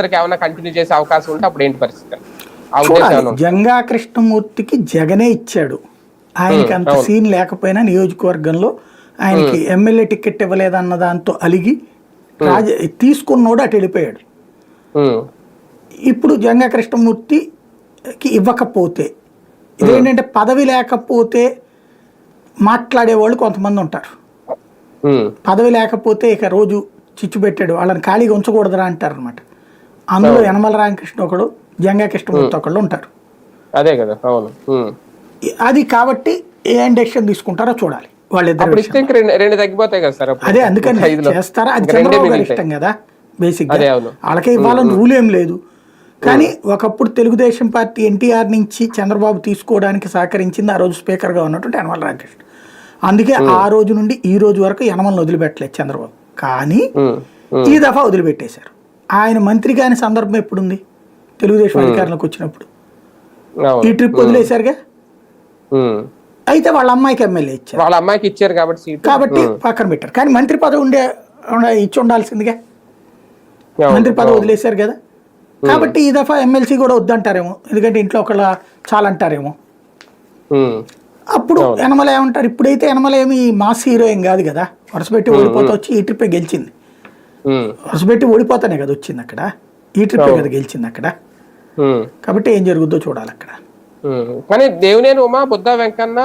వాళ్ళిద్దరికి ఏమైనా కంటిన్యూ చేసే అవకాశం ఉంటే అప్పుడు ఏంటి పరిస్థితి? జంగా కృష్ణమూర్తికి జగనే ఇచ్చాడు. ఆయనకి అంత సీన్ లేకపోయినా నియోజకవర్గంలో ఆయనకి ఎమ్మెల్యే టికెట్ ఇవ్వలేదన్న దాంతో అలిగి రాజ తీసుకున్నోడు అటు వెళ్ళిపోయాడు. ఇప్పుడు జంగా కృష్ణమూర్తికి ఇవ్వకపోతే ఇదేంటంటే పదవి లేకపోతే మాట్లాడేవాళ్ళు కొంతమంది ఉంటారు. పదవి లేకపోతే ఇక రోజు చిచ్చు పెట్టాడు. వాళ్ళని ఖాళీగా ఉంచకూడదురా అంటారు అనమాట అందులో యనమల రామకృష్ణ ఒకడు జంగా కృష్ణమూర్తి ఒకళ్ళు ఉంటారు. అదే కదా అవును. ఉమ్. అది కాబట్టి ఏం డెసిషన్ తీసుకుంటారో చూడాలి వాళ్ళిద్దరు రెండు తగ్గిపోతాయి కదా సార్. అదే అందుకని. చేస్తారా? అది చంద్రబాబు గారి. ఇష్టం కదా బేసిక్ అదే అవును. వాళ్ళకే ఇవ్వాలని రూల్ ఏం లేదు. కానీ ఒకప్పుడు తెలుగుదేశం పార్టీ ఎన్టీఆర్ నుంచి చంద్రబాబు తీసుకోవడానికి సహకరించింది ఆ రోజు స్పీకర్గా ఉన్నటువంటి యనమల రామకృష్ణ అందుకే ఆ రోజు నుండి ఈ రోజు వరకు యనమలను వదిలిపెట్టలేదు చంద్రబాబు. కానీ ఈ దఫా వదిలిపెట్టేశారు. ఆయన మంత్రి కాని సందర్భం ఎప్పుడుంది? తెలుగుదేశం అధికారంలోకి వచ్చినప్పుడు. ఈ ట్రిప్ వదిలేశారుగా. అయితే వాళ్ళ అమ్మాయికి ఎమ్మెల్యే ఇచ్చారు. వాళ్ళ అమ్మాయికి ఇచ్చారు కాబట్టి కాబట్టి పక్కన పెట్టారు. కానీ మంత్రి పదవి ఉండే ఉండ- ఇచ్చి ఉండాల్సిందిగా. మంత్రి పదవి వదిలేశారు కదా. కాబట్టి ఈ దఫా ఎమ్మెల్సీ కూడా వద్దంటారేమో. ఎందుకంటే ఇంట్లో ఒకళ్ళ చాలంటారేమో అప్పుడు యనమల ఏమంటారు? ఇప్పుడైతే యనమల ఏమి మాస్ హీరో ఏం కాదు. కదా వరుసపెట్టి ఓడిపోతా వచ్చి ఈ ట్రిప్పే గెలిచింది. వరుసపెట్టి ఓడిపోతానే కదా వచ్చింది అక్కడ. ఈ ట్రిప్పే కదా గెలిచింది అక్కడ. కాబట్టి ఏం జరుగుద్దో చూడాలి అక్కడ. కానీ దేవినేని ఉమా బుద్ధ వెంకన్న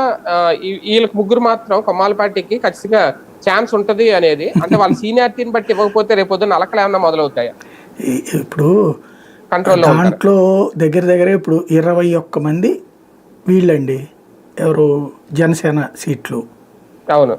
వీళ్ళకి ముగ్గురు మాత్రం కొమ్మాల పార్టీకి ఖచ్చితంగా ఛాన్స్ ఉంటది అనేది. అంటే వాళ్ళ సీనియారిటీని బట్టి ఇవ్వకపోతే రేపు పొద్దున్న అలకలు ఏమన్నా మొదలవుతాయా? ఇప్పుడు దాంట్లో దగ్గర దగ్గర ఇప్పుడు ఇరవై ఒక్క మంది వీళ్ళండి. ఎవరు? జనసేన సీట్లు. అవును.